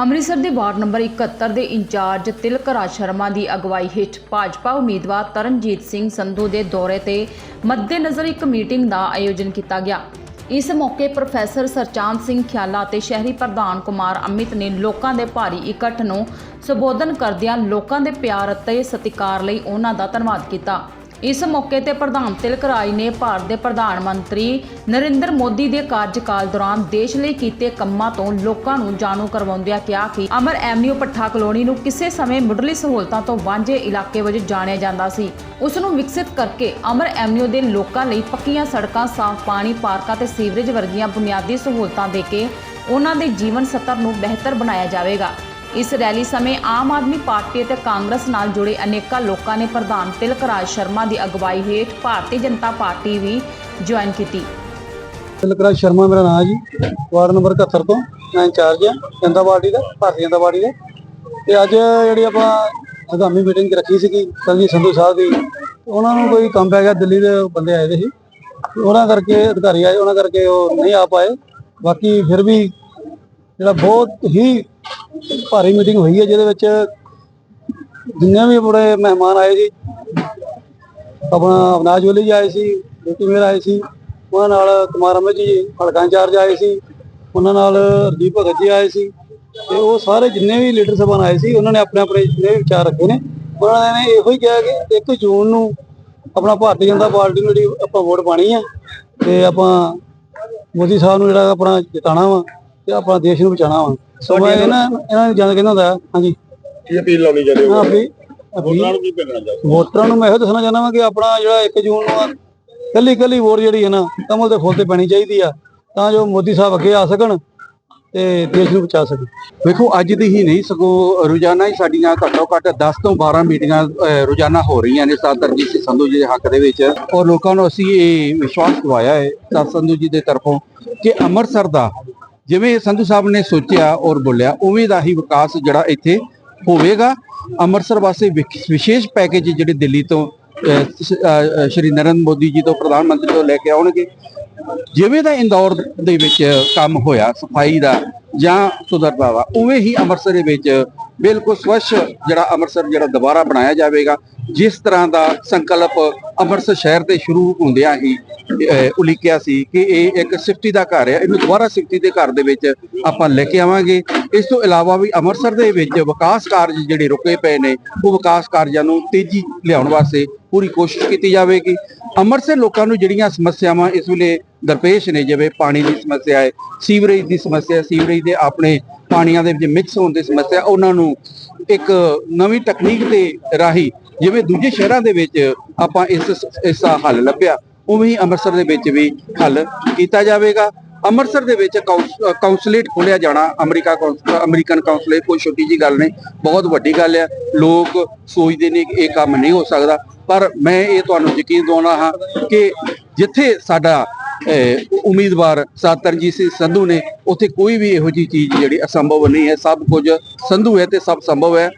ਅੰਮ੍ਰਿਤਸਰ ਦੇ ward number 71 ਦੇ incharge Tilak Raj Sharma ਦੀ ਅਗਵਾਈ ਹੇਠ ਭਾਜਪਾ ਉਮੀਦਵਾਰ ਤਰਨਜੀਤ ਸਿੰਘ ਸੰਧੂ ਦੇ ਦੌਰੇ ਤੇ ਮੱਦੇਨਜ਼ਰ ਇੱਕ ਮੀਟਿੰਗ ਦਾ ਆਯੋਜਨ ਕੀਤਾ ਗਿਆ। ਇਸ ਮੌਕੇ ਪ੍ਰੋਫੈਸਰ ਸਰਚਾਂਦ ਸਿੰਘ ਖਿਆਲਾ ਅਤੇ ਸ਼ਹਿਰੀ ਪ੍ਰਧਾਨ ਕੁਮਾਰ ਅਮਿਤ ਨੇ ਲੋਕਾਂ ਦੇ ਭਾਰੀ ਇਕੱਠ ਨੂੰ ਸੰਬੋਧਨ ਕਰਦਿਆਂ ਲੋਕਾਂ ਦੇ ਪਿਆਰ ਅਤੇ ਸਤਿਕਾਰ ਲਈ ਉਹਨਾਂ ਦਾ ਧੰਨਵਾਦ ਕੀਤਾ। ਇਸ ਮੌਕੇ ਤੇ ਪ੍ਰਧਾਨ ਤਿਲਕ ਰਾਜ ਨੇ ਭਾਰਤ ਦੇ ਪ੍ਰਧਾਨ ਮੰਤਰੀ ਨਰਿੰਦਰ ਮੋਦੀ ਦੇ ਕਾਰਜਕਾਲ ਦੌਰਾਨ ਦੇਸ਼ ਲਈ ਕੀਤੇ ਕੰਮਾਂ ਤੋਂ ਲੋਕਾਂ ਨੂੰ ਜਾਣੂ ਕਰਵਾਉਂਦਿਆਂ ਕਿਹਾ ਕਿ ਅਮਰ ਐਵਨਿਊ ਪੱਠਾ ਕਲੋਨੀ ਨੂੰ ਕਿਸੇ ਸਮੇਂ ਮੁੱਢਲੀ ਸਹੂਲਤਾਂ ਤੋਂ ਵਾਂਝੇ ਇਲਾਕੇ ਵਜੋਂ ਜਾਣਿਆ ਜਾਂਦਾ ਸੀ। ਉਸ ਨੂੰ ਵਿਕਸਿਤ ਕਰਕੇ ਅਮਰ ਐਵਨਿਊ ਦੇ ਲੋਕਾਂ ਲਈ ਪੱਕੀਆਂ ਸੜਕਾਂ, ਸਾਫ਼ ਪਾਣੀ, ਪਾਰਕਾਂ ਤੇ ਸੀਵਰੇਜ ਵਰਗੀਆਂ ਬੁਨਿਆਦੀ ਸਹੂਲਤਾਂ ਦੇ ਕੇ ਉਹਨਾਂ ਦੇ ਜੀਵਨ ਸਤਰ ਨੂੰ ਬਿਹਤਰ ਬਣਾਇਆ ਜਾਵੇਗਾ। ਇਸ ਰੈਲੀ ਸਮੇਂ ਆਮ ਆਦਮੀ ਪਾਰਟੀ ਅਤੇ ਕਾਂਗਰਸ ਨਾਲ ਜੁੜੇ ਅਨੇਕਾਂ ਲੋਕਾਂ ਨੇ ਪ੍ਰਧਾਨ ਤਿਲਕ ਰਾਜ ਸ਼ਰਮਾ ਦੀ ਅਗਵਾਈ ਹੇਠ ਭਾਰਤੀ ਜਨਤਾ ਪਾਰਟੀ ਵੀ ਜੁਆਇਨ ਕੀਤੀ। ਤਿਲਕਰਾਜ ਸ਼ਰਮਾ ਮੇਰਾ ਨਾਮ ਹੈ ਜੀ। ਵਾਰਡ ਨੰਬਰ 71 ਤੋਂ ਮੈਂ ਇੰਚਾਰਜ ਹਾਂ, ਜਨਤਾ ਪਾਰਟੀ ਦਾ, ਭਾਰਤੀ ਜਨਤਾ ਪਾਰਟੀ ਦੇ। ਤੇ ਅੱਜ ਜਿਹੜੀ ਆਪਾਂ ਆਗਾਮੀ ਮੀਟਿੰਗ ਰੱਖੀ ਸੀਗੀ ਸੰਜੀ ਸੰਧੂ ਸਾਹਿਬ ਦੀ, ਉਹਨਾਂ ਨੂੰ ਕੋਈ ਕੰਮ ਪੈ ਗਿਆ, ਦਿੱਲੀ ਦੇ ਬੰਦੇ ਆਏ ਦੇ ਸੀ। ਉਹਨਾਂ ਕਰਕੇ ਅਧਿਕਾਰੀ ਆਏ, ਉਹਨਾਂ ਕਰਕੇ ਉਹ ਨਹੀਂ ਆ ਪਾਏ। ਬਾਕੀ ਫਿਰ ਵੀ ਜਿਹੜਾ ਬਹੁਤ ਹੀ ਭਾਰੀ ਮੀਟਿੰਗ ਹੋਈ ਹੈ, ਜਿਹਦੇ ਵਿੱਚ ਜਿੰਨੇ ਵੀ ਬੜੇ ਮਹਿਮਾਨ ਆਏ ਸੀ, ਆਪਣਾ ਅਵਨਾਜ ਵਲੀ ਜੀ ਆਏ ਸੀ ਡਿਪਟੀ ਮੇਅਰ ਆਏ ਸੀ, ਉਹਨਾਂ ਨਾਲ ਕੁਮਾਰ ਅਮਰ ਜੀ, ਹਲਕਾ ਇੰਚਾਰਜ ਆਏ ਸੀ, ਉਹਨਾਂ ਨਾਲ ਰਜੀਵ ਭਗਤ ਜੀ ਆਏ ਸੀ, ਤੇ ਉਹ ਸਾਰੇ ਜਿੰਨੇ ਵੀ ਲੀਡਰ ਸਭਾਨ ਆਏ ਸੀ, ਉਹਨਾਂ ਨੇ ਆਪਣੇ ਆਪਣੇ ਜਿੰਨੇ ਵੀ ਵਿਚਾਰ ਰੱਖੇ ਨੇ, ਉਹਨਾਂ ਨੇ ਇਹੋ ਹੀ ਕਿਹਾ ਕਿ 1 ਜੂਨ ਨੂੰ ਆਪਣਾ ਭਾਰਤੀ ਜਨਤਾ ਪਾਰਟੀ ਨੂੰ ਜਿਹੜੀ ਆਪਾਂ ਵੋਟ ਪਾਣੀ ਆ, ਤੇ ਆਪਾਂ ਮੋਦੀ ਸਾਹਿਬ ਨੂੰ ਜਿਹੜਾ ਆਪਣਾ ਜਿਤਾਣਾ ਵਾ ਤੇ ਆਪਣਾ ਦੇਸ਼ ਨੂੰ ਬਚਾਉਣਾ ਵਾ। ਸੋ ਮੈਂ ਇਹਨਾਂ ਇਹਨਾਂ ਨੂੰ ਜਾਣ ਕਹਿੰਦਾ ਹੁੰਦਾ ਹਾਂਜੀ। ਕੀ ਅਪੀਲ ਲਾਉਣੀ ਚਾਹੁੰਦੇ ਹੋ? ਅਭੀ ਵੋਟਰਾਂ ਨੂੰ ਕੀ ਭੇਜਣਾ ਚਾਹੁੰਦੇ ਵੋਟਰਾਂ ਨੂੰ ਮੈਂ ਇਹੋ ਦੱਸਣਾ ਚਾਹੁੰਦਾ ਵਾਂ ਕਿ ਆਪਣਾ ਜਿਹੜਾ 1 ਜੂਨ ਨੂੰ ਕੱਲੀ ਕੱਲੀ ਵੋਟ ਜਿਹੜੀ ਹੈ ਨਾ ਕਮਲ ਦੇ ਤੇ ਪੈਣੀ ਚਾਹੀਦੀ ਆ। ਤਾਂ ਜੋ ਮੋਦੀ ਸਾਹਿਬ ਅੱਗੇ ਆ ਸਕਣ ਤੇ ਦੇਸ਼ ਨੂੰ ਬਚਾ ਸਕਣ। ਵੇਖੋ ਅੱਜ ਦੀ ਹੀ ਨਹੀਂ ਸਗੋਂ ਰੋਜ਼ਾਨਾ ਹੀ ਸਾਡੀਆਂ ਘੱਟੋ ਘੱਟ 10 ਤੋਂ 12 ਮੀਟਿੰਗਾਂ ਰੋਜ਼ਾਨਾ ਹੋ ਰਹੀਆਂ ਨੇ ਸਾਧ ਤਰਜੀਤ ਸਿੰਘ ਸੰਧੂ ਜੀ ਦੇ ਹੱਕ ਦੇ ਵਿੱਚ। ਔਰ ਲੋਕਾਂ ਨੂੰ ਅਸੀਂ ਇਹ ਵਿਸ਼ਵਾਸ ਦਿਵਾਇਆ ਹੈ ਸਾਧ ਸੰਧੂ ਜੀ ਦੇ ਤਰਫੋਂ ਕਿ ਅੰਮ੍ਰਿਤਸਰ ਦਾ ਜਿਵੇਂ ਸੰਧੂ ਸਾਹਿਬ ਨੇ ਸੋਚਿਆ ਔਰ ਬੋਲਿਆ, ਉਵੇਂ ਦਾ ਹੀ ਵਿਕਾਸ ਜਿਹੜਾ ਇੱਥੇ ਹੋਵੇਗਾ। ਅੰਮ੍ਰਿਤਸਰ ਵਾਸਤੇ ਵਿਖ- ਵਿਸ਼ੇਸ਼ ਪੈਕੇਜ ਜਿਹੜੇ ਦਿੱਲੀ ਤੋਂ ਸ਼੍ਰੀ ਨਰਿੰਦਰ ਮੋਦੀ ਜੀ ਤੋਂ, ਪ੍ਰਧਾਨ ਮੰਤਰੀ ਤੋਂ ਲੈ ਕੇ ਆਉਣਗੇ। ਜਿਵੇਂ ਦਾ ਇੰਦੌਰ ਦੇ ਵਿੱਚ ਕੰਮ ਹੋਇਆ, ਸਫ਼ਾਈ ਦਾ ਜਾਂ ਸੁਧਰਦਾ ਵਾ ਉਵੇਂ ਹੀ ਅੰਮ੍ਰਿਤਸਰ ਦੇ ਵਿੱਚ ਬਿਲਕੁਲ ਸਵੱਛ ਜਿਹੜਾ ਅੰਮ੍ਰਿਤਸਰ ਜਿਹੜਾ ਦੁਬਾਰਾ ਬਣਾਇਆ ਜਾਵੇਗਾ, ਜਿਸ ਤਰ੍ਹਾਂ ਦਾ ਸੰਕਲਪ ਅੰਮ੍ਰਿਤਸਰ ਸ਼ਹਿਰ ਤੇ ਸ਼ੁਰੂ ਹੁੰਦਿਆਂ ਹੀ ਉਲੀਕਿਆ ਸੀ ਕਿ ਇਹ ਇੱਕ ਸਿਫਤੀ ਦਾ ਘਰ ਹੈ। ਇਹਨੂੰ ਦੁਬਾਰਾ ਸਿਫਤੀ ਦੇ ਘਰ ਦੇ ਵਿੱਚ ਆਪਾਂ ਲੈ ਕੇ ਆਵਾਂਗੇ। ਇਸ ਤੋਂ ਇਲਾਵਾ ਵੀ ਅੰਮ੍ਰਿਤਸਰ ਦੇ ਵਿੱਚ ਵਿਕਾਸ ਕਾਰਜ ਜਿਹੜੇ ਰੁਕੇ ਪਏ ਨੇ ਉਹ ਵਿਕਾਸ ਕਾਰਜਾਂ ਨੂੰ ਤੇਜ਼ੀ ਲਿਆਉਣ ਵਾਸਤੇ ਪੂਰੀ ਕੋਸ਼ਿਸ਼ ਕੀਤੀ ਜਾਵੇਗੀ। ਅੰਮ੍ਰਿਤਸਰ ਲੋਕਾਂ ਨੂੰ ਜਿਹੜੀਆਂ ਸਮੱਸਿਆਵਾਂ ਇਸ ਵੇਲੇ ਦਰਪੇਸ਼ ਨੇ ਜਿਵੇਂ ਪਾਣੀ ਦੀ ਸਮੱਸਿਆ ਹੈ ਸੀਵਰੇਜ ਦੀ ਸਮੱਸਿਆ ਹੈ, ਸੀਵਰੇਜ ਦੇ ਆਪਣੇ ਪਾਣੀਆਂ ਦੇ ਵਿੱਚ ਮਿਕਸ ਹੋਣ ਦੀ ਸਮੱਸਿਆ ਉਹਨਾਂ ਨੂੰ ਇੱਕ ਨਵੀਂ ਤਕਨੀਕ ਦੇ ਰਾਹੀਂ ਜਿਵੇਂ ਦੂਜੇ ਸ਼ਹਿਰਾਂ ਦੇ ਵਿੱਚ ਆਪਾਂ ਇਸ ਇਸ ਦਾ ਹੱਲ ਲੱਭਿਆ, ਉਵੇਂ ਹੀ ਅੰਮ੍ਰਿਤਸਰ ਦੇ ਵਿੱਚ ਵੀ ਹੱਲ ਕੀਤਾ ਜਾਵੇਗਾ। ਅੰਮ੍ਰਿਤਸਰ ਦੇ ਵਿੱਚ ਕਾਉਂਸ- ਕਾਉਂਸਲੇਟ ਖੋਲਿਆ ਜਾਣਾ, ਅਮਰੀਕਾ ਕਾਉਂਸ- ਅਮਰੀਕਨ ਕਾਉਂਸਲੇਟ ਕੋਈ ਛੋਟੀ ਜੀ ਗੱਲ ਨਹੀਂ, ਬਹੁਤ ਵੱਡੀ ਗੱਲ ਹੈ ਲੋਕ ਸੋਚਦੇ ਨੇ ਕਿ ਇਹ ਕੰਮ ਨਹੀਂ ਹੋ ਸਕਦਾ, ਪਰ ਮੈਂ ਇਹ ਤੁਹਾਨੂੰ ਯਕੀਨ ਦਿਵਾਉਣਾ ਹਾਂ ਕਿ ਜਿੱਥੇ ਸਾਡਾ ਉਮੀਦਵਾਰ ਸਾਤਰਜੀਤ ਸਿੰਘ ਸੰਧੂ ਨੇ, ਉੱਥੇ ਕੋਈ ਵੀ ਇਹੋ ਜੀ ਚੀਜ਼ ਜਿਹੜੀ ਅਸੰਭਵ ਨਹੀਂ ਹੈ। ਸਭ ਕੁਝ ਸੰਧੂ ਹੈ ਤੇ ਸਭ ਸੰਭਵ ਹੈ।